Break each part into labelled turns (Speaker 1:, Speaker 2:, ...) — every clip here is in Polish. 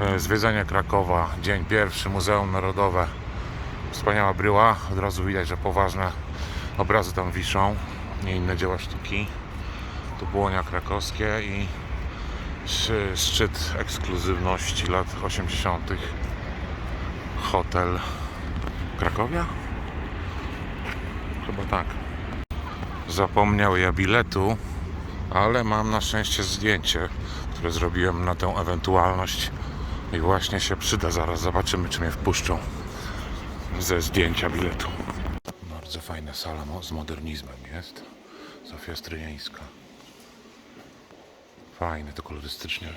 Speaker 1: E, Zwiedzenie Krakowa, dzień pierwszy, Muzeum Narodowe. Wspaniała bryła, od razu widać, że poważne obrazy tam wiszą, nie inne dzieła sztuki. Tu Błonia Krakowskie i sz- szczyt ekskluzywności lat 80. Hotel Krakowia? Chyba tak. Zapomniał ja biletu, ale mam na szczęście zdjęcie, które zrobiłem na tę ewentualność i właśnie się przyda. Zaraz zobaczymy, czy mnie wpuszczą ze zdjęcia biletu. Bardzo fajna sala z modernizmem jest. Zofia Stryjeńska. Fajne, to kolorystycznie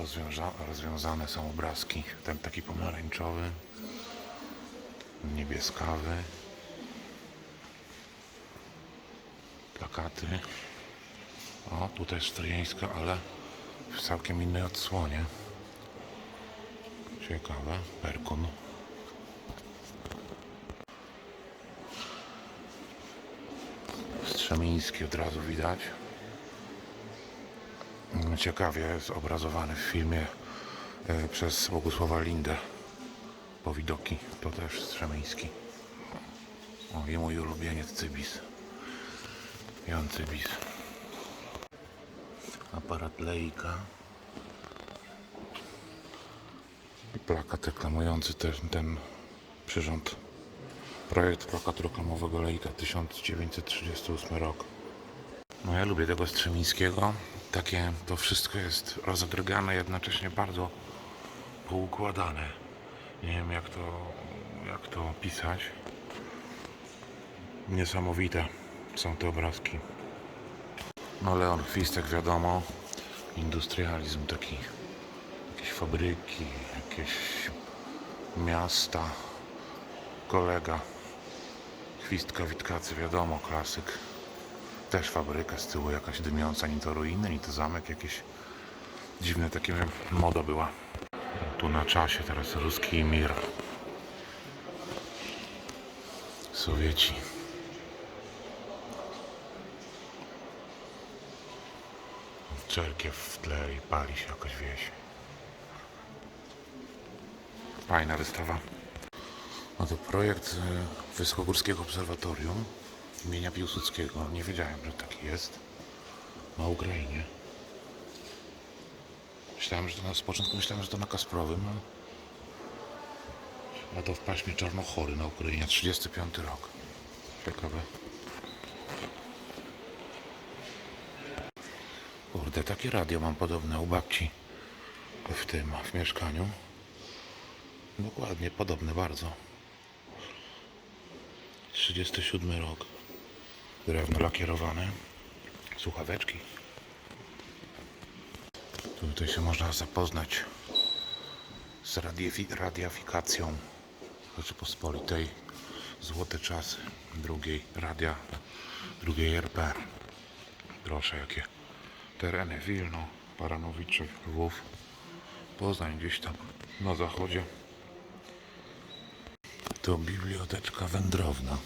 Speaker 1: rozwiąza- rozwiązane są obrazki. Ten taki pomarańczowy, niebieskawy. Plakaty. O, tutaj Stryjeńska, ale w całkiem innej odsłonie. Ciekawe. Perkun. Strzemiński od razu widać. Ciekawie jest obrazowany w filmie e, przez Bogusława Lindę. Powidoki. To też Strzemiński. O, i mój ulubieniec Cybis. Jan Cybis. Aparat Leica. I plakat reklamujący też ten przyrząd. Projekt plakatu reklamowego Leica 1938 rok. No ja lubię tego Strzemińskiego. Takie to wszystko jest rozedrgane, jednocześnie bardzo poukładane. Nie wiem jak to, jak to opisać. Niesamowite są te obrazki. No Leon Chwistek wiadomo. Industrializm taki. Jakieś fabryki, jakieś miasta. Kolega. Chwistka Witkacy wiadomo, klasyk. Też fabryka z tyłu jakaś dymiąca, ni to ruiny, ni to zamek jakieś. Dziwne takie moda była. Tu na czasie teraz ruski mir. Sowieci. Czerkiew w tle i pali się jakaś wieś. Fajna wystawa. No to projekt e, Wysokogórskiego Obserwatorium imienia Piłsudskiego. Nie wiedziałem, że taki jest. Na Ukrainie. Myślałem, że to na z początku myślałem, że to na Kasprowym, a, a to w paśmie Czarnochory na Ukrainie, 35 rok. Ciekawe. Kurde, takie radio mam podobne u babci w tym, w mieszkaniu. Dokładnie, podobne bardzo. 37 rok. Drewno lakierowane. Słuchaweczki. Tutaj się można zapoznać z radiofi- radiofikacją Rzeczypospolitej. Złote czasy drugiej radia, drugiej RP. Proszę, jakie tereny Wilno, Baranowicze, Lwów, Poznań gdzieś tam na zachodzie. To biblioteczka wędrowna.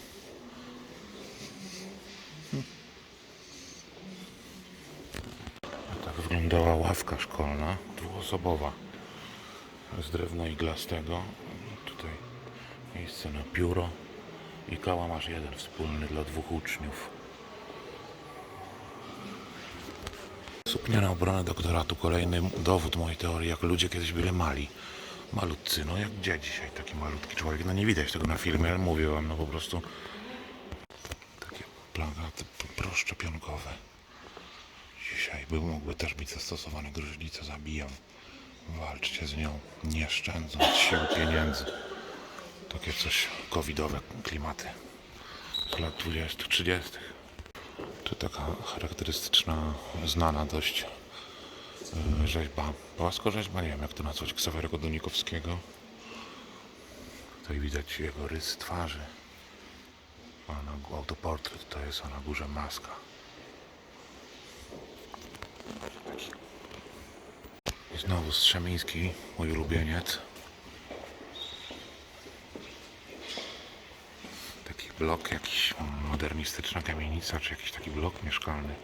Speaker 1: A tak wyglądała ławka szkolna, dwuosobowa, z drewna iglastego. Tutaj miejsce na pióro i kałamarz jeden wspólny dla dwóch uczniów. Suknia na obronę doktoratu, kolejny dowód mojej teorii, jak ludzie kiedyś byli mali. Malutcy, no jak gdzie dzisiaj taki malutki człowiek? No nie widać tego na filmie, ale mówię wam, no po prostu takie plakaty proszczepionkowe. Dzisiaj by mógłby też być zastosowany gruźlicę zabijam. Walczcie z nią, nie szczędząc sił pieniędzy. Takie coś covidowe klimaty z lat 20, 30. To taka charakterystyczna, znana dość rzeźba. Płaskorzeźba, nie wiem jak to nazwać, Ksawerego Donikowskiego. Tutaj widać jego rys twarzy. A na autoportret to jest, a na górze maska. I znowu Strzemiński, mój ulubieniec. Taki blok, jakiś modernistyczna kamienica, czy jakiś taki blok mieszkalny.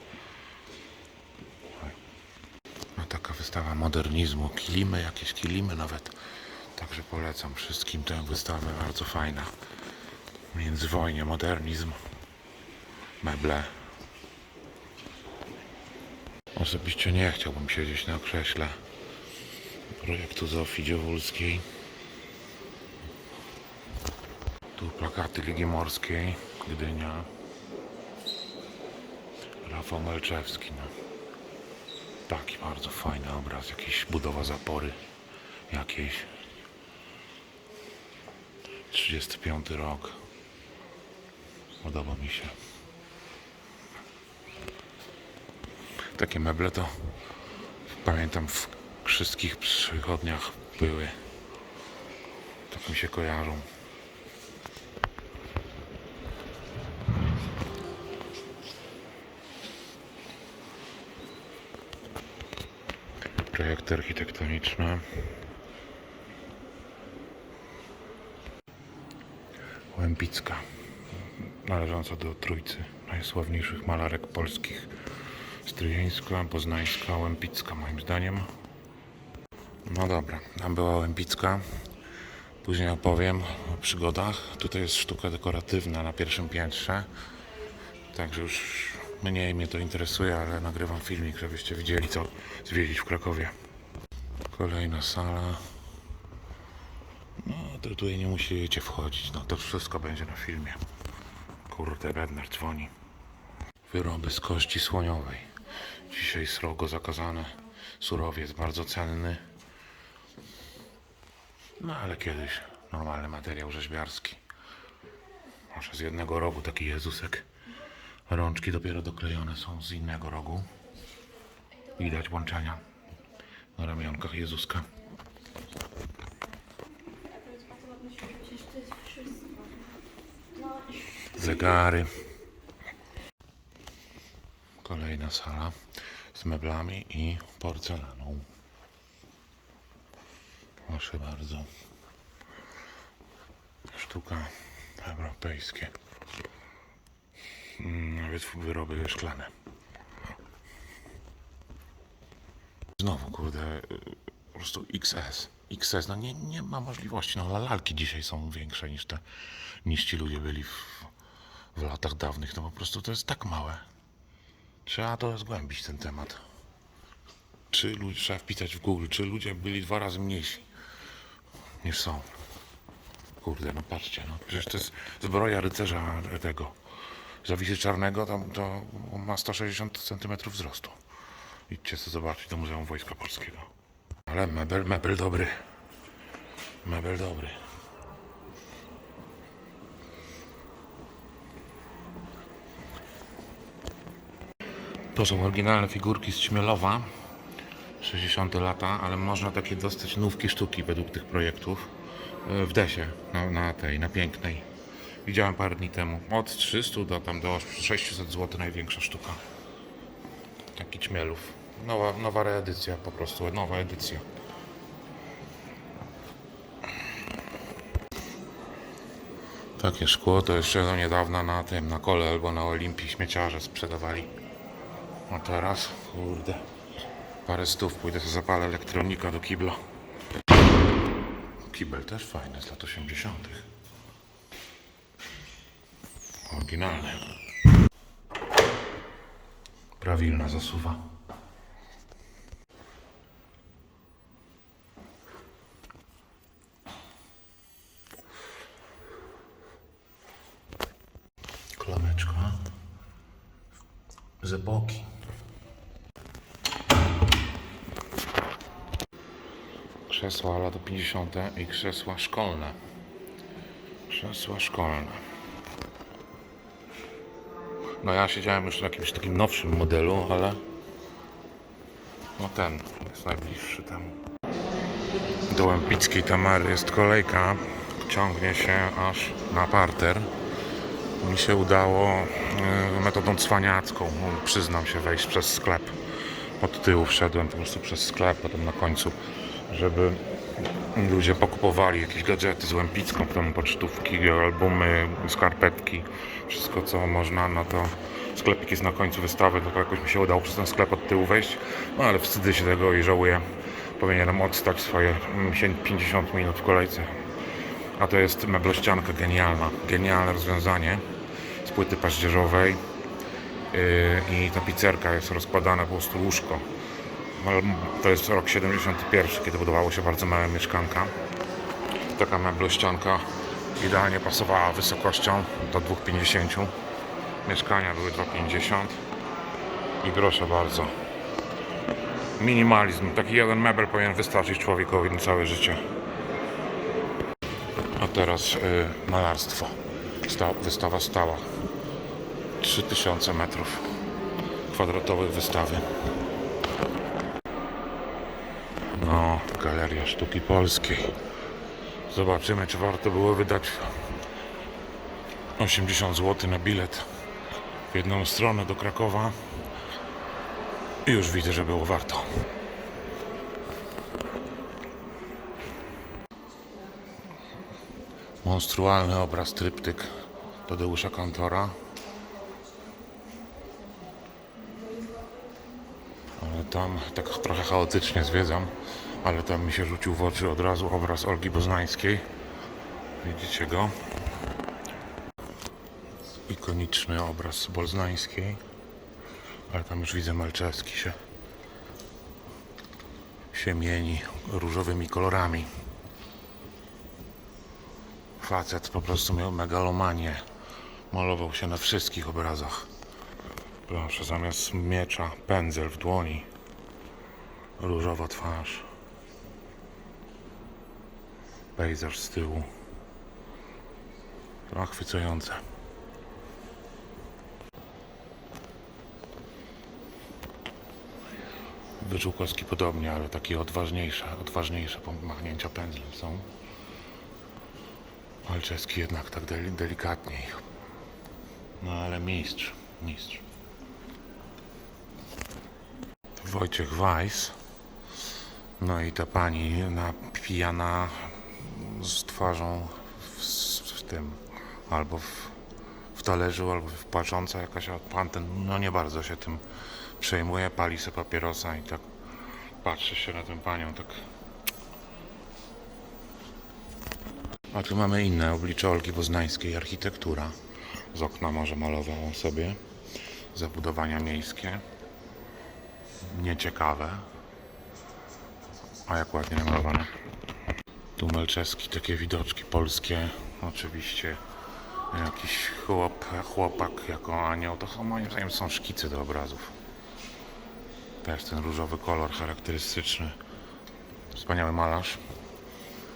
Speaker 1: Taka wystawa modernizmu, kilimy, jakieś kilimy nawet. Także polecam wszystkim tę wystawę, bardzo fajna. Międzywojnie, modernizm, meble. Osobiście nie chciałbym siedzieć na krześle projektu Zofii Dziewulskiej. Tu plakaty Ligi Morskiej, Gdynia. Rafał Melczewski. No. Taki bardzo fajny obraz, jakiś budowa zapory jakiejś. 35 rok. Podoba mi się. Takie meble to pamiętam w wszystkich przychodniach były. Tak mi się kojarzą. Projekty architektoniczne. Łępicka, należąca do trójcy najsławniejszych malarek polskich. Stryjeńska, Poznańska, Łępicka moim zdaniem. No dobra, tam była Łępicka. Później opowiem o przygodach. Tutaj jest sztuka dekoratywna na pierwszym piętrze. Także już mniej mnie to interesuje, ale nagrywam filmik, żebyście widzieli co zwiedzić w Krakowie. Kolejna sala. No, to tutaj nie musicie wchodzić. No, to wszystko będzie na filmie. Kurde, Bednar dzwoni. Wyroby z kości słoniowej. Dzisiaj srogo zakazane. Surowiec bardzo cenny. No ale kiedyś normalny materiał rzeźbiarski. Może z jednego rogu taki Jezusek. Rączki dopiero doklejone są z innego rogu. Widać łączenia na ramionkach Jezuska. Zegary. Kolejna sala z meblami i porcelaną. Proszę bardzo. Sztuka europejskie. Mm, Nawet wyroby szklane. Znowu, kurde, y, po prostu XS. XS, no nie, nie ma możliwości. No lalki dzisiaj są większe niż te, niż ci ludzie byli w, w latach dawnych. No po prostu to jest tak małe. Trzeba to zgłębić ten temat. Czy ludzie, trzeba wpisać w Google, czy ludzie byli dwa razy mniejsi niż są. Kurde, no patrzcie, no przecież to jest zbroja rycerza tego. Zawisy czarnego to, to ma 160 cm wzrostu. Idźcie sobie zobaczyć do Muzeum Wojska Polskiego. Ale mebel, mebel dobry. Mebel dobry. To są oryginalne figurki z Ćmielowa. 60 lata, ale można takie dostać nówki sztuki według tych projektów e, w Desie, na, na tej, na pięknej. Widziałem parę dni temu. Od 300 do tam do 600 zł największa sztuka. Taki Ćmielów. Nowa, nowa reedycja po prostu, nowa edycja. Takie szkło to jeszcze do niedawna na tym, na kole albo na Olimpii śmieciarze sprzedawali. A teraz, kurde, parę stów, pójdę sobie zapalę elektronika do kibla. Kibel też fajny, z lat 80. Oryginalny. Prawilna zasuwa. Z epoki. Krzesła lata 50. i krzesła szkolne. Krzesła szkolne. No ja siedziałem już w jakimś takim nowszym modelu, ale no ten jest najbliższy temu. Do Łępickiej Tamary jest kolejka, ciągnie się aż na parter. Mi się udało e, metodą cwaniacką, przyznam się, wejść przez sklep. Od tyłu wszedłem po prostu przez sklep, potem na końcu, żeby ludzie pokupowali jakieś gadżety z Łępicką, potem pocztówki, albumy, skarpetki, wszystko co można, no to sklepik jest na końcu wystawy, to jakoś mi się udało przez ten sklep od tyłu wejść, no ale wstydzę się tego i żałuję. Powinienem odstać swoje mm, sie- 50 minut w kolejce. A to jest meblościanka genialna, genialne rozwiązanie z płyty paździerzowej yy, i ta pizzerka jest rozkładana po prostu łóżko. To jest rok 71, kiedy budowało się bardzo małe mieszkanka. Taka meblościanka idealnie pasowała wysokością do 2,50. Mieszkania były 2,50 i proszę bardzo. Minimalizm. Taki jeden mebel powinien wystarczyć człowiekowi na całe życie. A teraz y, malarstwo. Sta, wystawa stała. 3000 metrów kwadratowych wystawy. No, Galeria Sztuki Polskiej. Zobaczymy, czy warto było wydać 80 zł na bilet w jedną stronę do Krakowa. I już widzę, że było warto. Monstrualny obraz, tryptyk Tadeusza Kantora. Ale tam tak trochę chaotycznie zwiedzam, ale tam mi się rzucił w oczy od razu obraz Olgi Boznańskiej. Widzicie go? Ikoniczny obraz Boznańskiej. Ale tam już widzę Malczewski się się mieni różowymi kolorami. Facet po prostu miał megalomanię. Malował się na wszystkich obrazach. Proszę, zamiast miecza pędzel w dłoni. Różowa twarz. Pejzaż z tyłu. Zachwycające. Wyczółkowski podobnie, ale takie odważniejsze, odważniejsze machnięcia pędzlem są. Malczewski jednak tak deli- delikatniej. No ale mistrz, mistrz. Wojciech Weiss. No i ta pani napijana z twarzą w, w tym, albo w, w talerzu, albo w płacząca jakaś od panten. No nie bardzo się tym przejmuje, pali sobie papierosa i tak patrzy się na tę panią, tak. A tu mamy inne oblicze Olgi Boznańskiej, architektura. Z okna może malował on sobie. Zabudowania miejskie. Nieciekawe. A jak ładnie namalowane. Tu Melczewski, takie widoczki polskie. Oczywiście jakiś chłop, chłopak jako anioł. To moim zdaniem są szkice do obrazów. Też ten różowy kolor charakterystyczny. Wspaniały malarz.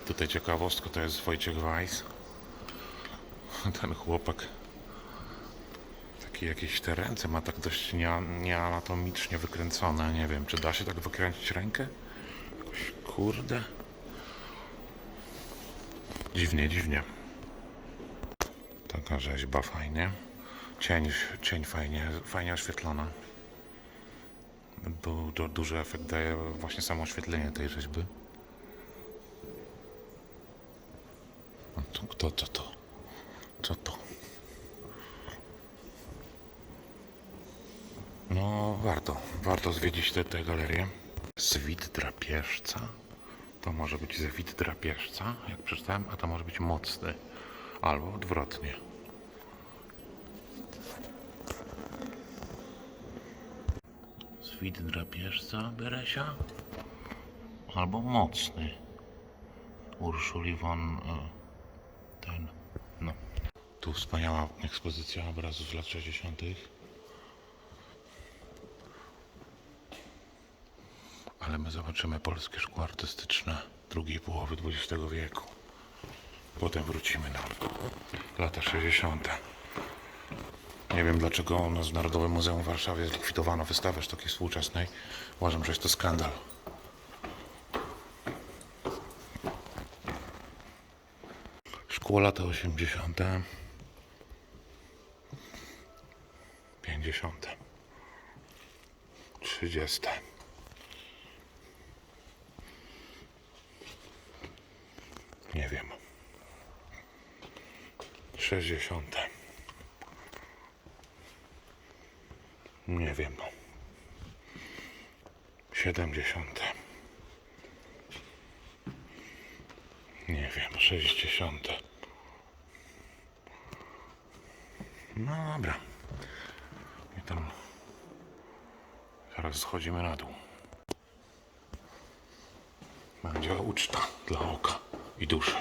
Speaker 1: Tutaj ciekawostka to jest Wojciech Weiss. Ten chłopak taki jakieś te ręce ma tak dość nie, nieanatomicznie wykręcone. Nie wiem, czy da się tak wykręcić rękę? Kurde. Dziwnie, dziwnie. Taka rzeźba fajnie. Cień, cień fajnie, fajnie oświetlona. Du, du, duży efekt daje właśnie samo oświetlenie tej rzeźby. A to, kto to to? Co to? No, warto, warto zwiedzić tę tę galerię. Zwit drapieżca? To może być zwit drapieżca, jak przeczytałem, a to może być mocny. Albo odwrotnie. Zwit drapieżca Beresia? Albo mocny. Urszuli von... e, ten... no. Tu wspaniała ekspozycja obrazów z lat 60. Ale my zobaczymy polskie szkło artystyczne drugiej połowy XX wieku. Potem wrócimy na lata 60. Nie wiem dlaczego u nas w Narodowym Muzeum w Warszawie zlikwidowano wystawę sztuki współczesnej. Uważam, że jest to skandal. Szkło lata 80. 50. 30. Nie wiem. 60. Nie wiem. 70. Nie wiem, 60. No dobra. I tam zaraz schodzimy na dół. Będzie uczta dla oka i duszy.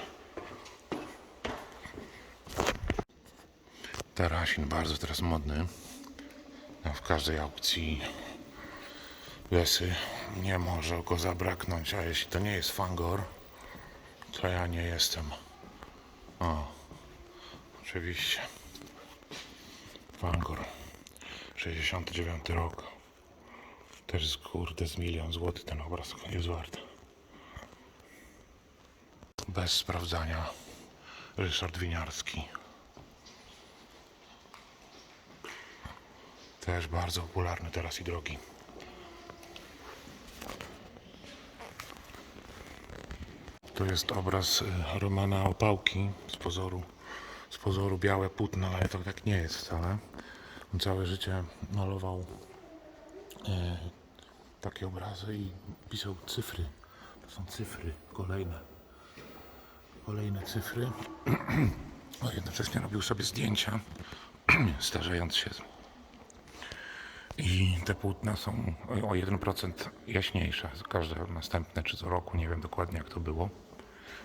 Speaker 1: Tarasin bardzo teraz modny. No, w każdej aukcji Lesy nie może go zabraknąć, a jeśli to nie jest Fangor, to ja nie jestem. O, oczywiście. Fangor. 69 rok. Też z kurde z milion złotych ten obraz jest wart. Bez sprawdzania. Ryszard Winiarski. Też bardzo popularny teraz i drogi. To jest obraz y, Romana Opałki z pozoru, pozoru białe płótno, ale to tak nie jest wcale. On całe życie malował e, takie obrazy i pisał cyfry. To są cyfry kolejne. Kolejne cyfry. A jednocześnie robił sobie zdjęcia, starzejąc się. I te płótna są o 1% jaśniejsze. Każde następne, czy co roku, nie wiem dokładnie jak to było.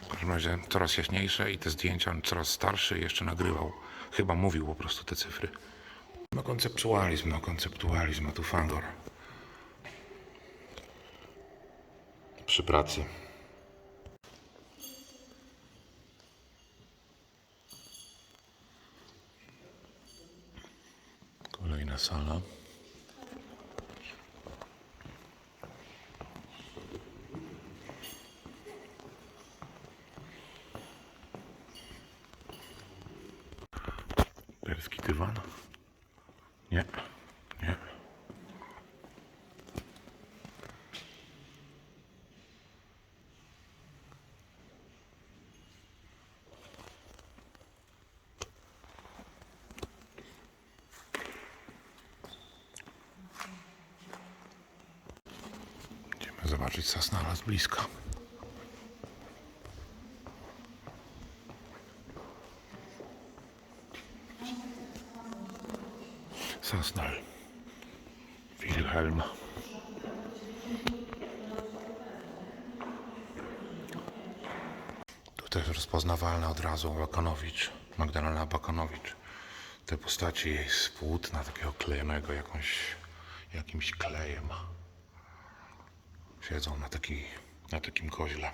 Speaker 1: W każdym razie coraz jaśniejsze i te zdjęcia on coraz starszy jeszcze nagrywał. Chyba mówił po prostu te cyfry. No konceptualizm, no konceptualizm, a tu Fangor. Przy pracy. Kolejna sala. Perski dywan? Nie, nie. Idziemy zobaczyć Sasnala z bliska. Sasnal. Wilhelm. Tu też rozpoznawalna od razu Bakanowicz, Magdalena Bakanowicz. Te postaci jej z takiego klejonego jakąś, jakimś klejem. Siedzą na, taki, na takim koźle.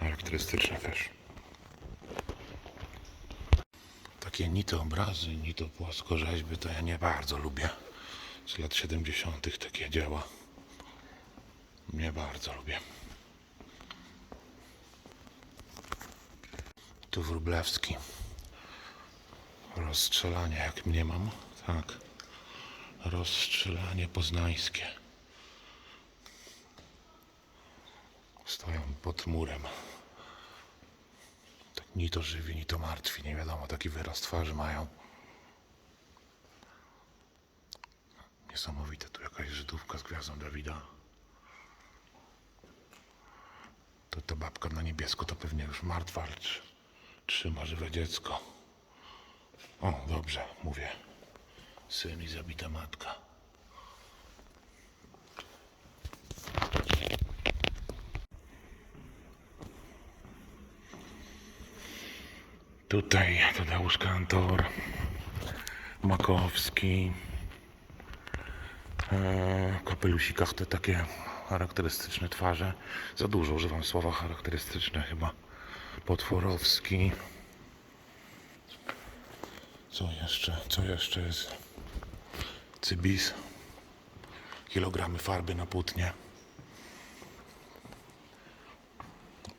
Speaker 1: Charakterystyczne też. Takie ni to obrazy, ni to płaskorzeźby, to ja nie bardzo lubię. Z lat 70. takie dzieła. Nie bardzo lubię. Tu Wróblewski. Rozstrzelanie, jak mnie mam. Tak. Rozstrzelanie poznańskie. Stoją pod murem. Tak ni to żywi, ni to martwi, nie wiadomo, taki wyraz twarzy mają. Niesamowite, tu jakaś Żydówka z gwiazdą Dawida. To ta babka na niebiesko to pewnie już martwa, ale tr- trzyma żywe dziecko. O, dobrze, mówię. Syn i zabita matka. Tutaj Tadeusz Kantor, Makowski. E, kapelusikach te takie charakterystyczne twarze. Za dużo używam słowa charakterystyczne chyba. Potworowski. Co jeszcze? Co jeszcze jest? Cybis. Kilogramy farby na płótnie.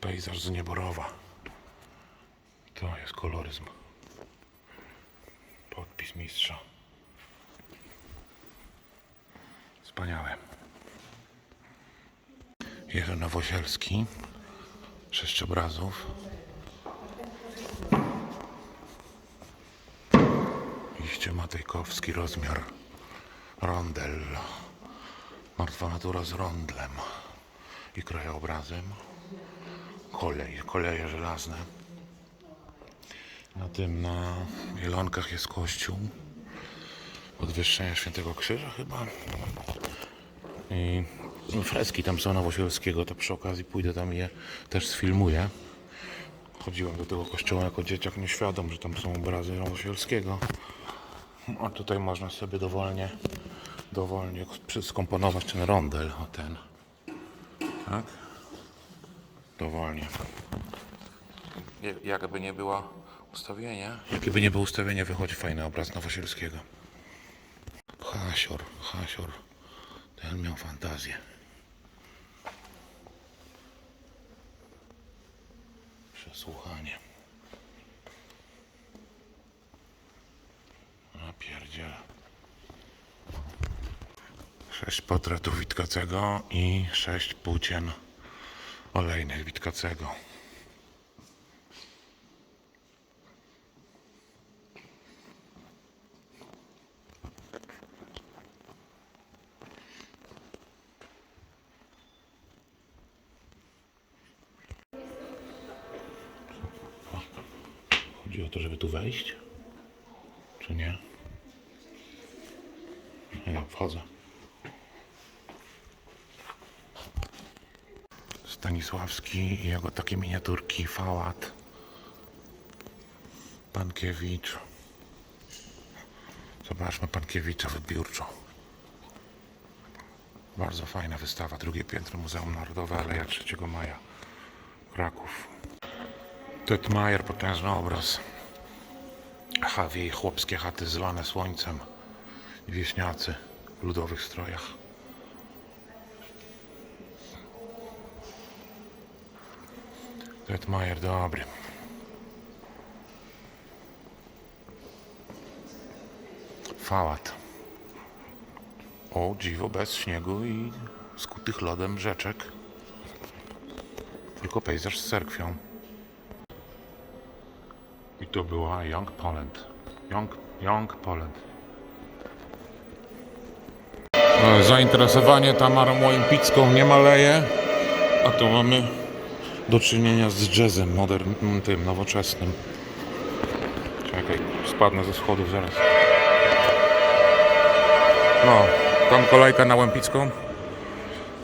Speaker 1: Pejzaż z Nieborowa. Koloryzm. Podpis mistrza. Wspaniałe. Jerzy Nowosielski. Sześć obrazów. I Oczywiście Matejkowski rozmiar. Rondel. Martwa natura z rondlem i krajobrazem. Kolej, koleje żelazne. Na tym, na Jelonkach jest kościół. Podwyższenia Świętego Krzyża chyba. I freski tam są Nowosielskiego, to przy okazji pójdę tam i je też sfilmuję. Chodziłem do tego kościoła jako dzieciak nieświadom, że tam są obrazy Nowosielskiego. A tutaj można sobie dowolnie, dowolnie skomponować ten rondel, o ten. Tak? Dowolnie. Nie- Jakby nie było ustawienia. Jakby nie było ustawienia, wychodzi fajny obraz Nowosielskiego. Hasior, Hasior. Ten miał fantazję. Przesłuchanie. A pierdziele. Sześć portretów Witkacego i sześć płócien olejnych Witkacego. To, żeby tu wejść? Czy nie? Nie, wchodzę. Stanisławski i jego takie miniaturki, Fałat, Pankiewicz. Zobaczmy Pankiewicza wybiórczo. Bardzo fajna wystawa, drugie piętro Muzeum Narodowe, Aleja 3 Maja, Kraków. Tetmajer, potężny obraz. Hawie i chłopskie chaty zlane słońcem. Wieśniacy w ludowych strojach. Tetmajer dobry. Fałat. O, dziwo bez śniegu i skutych lodem rzeczek. Tylko pejzaż z cerkwią. I to była Young Poland. Young, Young Poland. E, Zainteresowanie Tamarą Olimpicką nie maleje, a tu mamy do czynienia z jazzem modernym, tym nowoczesnym. Czekaj, spadnę ze schodów zaraz. No, tam kolejka na Łępicką.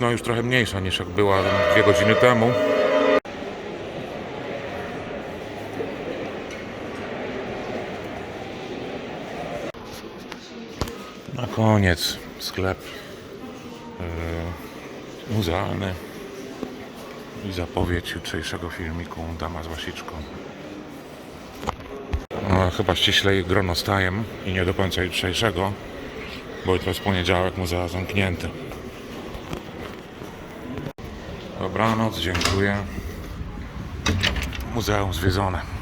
Speaker 1: No już trochę mniejsza niż jak była dwie godziny temu. Koniec sklep e, muzealny i zapowiedź jutrzejszego filmiku Dama z łasiczką. No, chyba ściślej gronostajem i nie do końca jutrzejszego, bo jutro jest poniedziałek, muzea zamknięte. Dobranoc, dziękuję. Muzeum zwiedzone.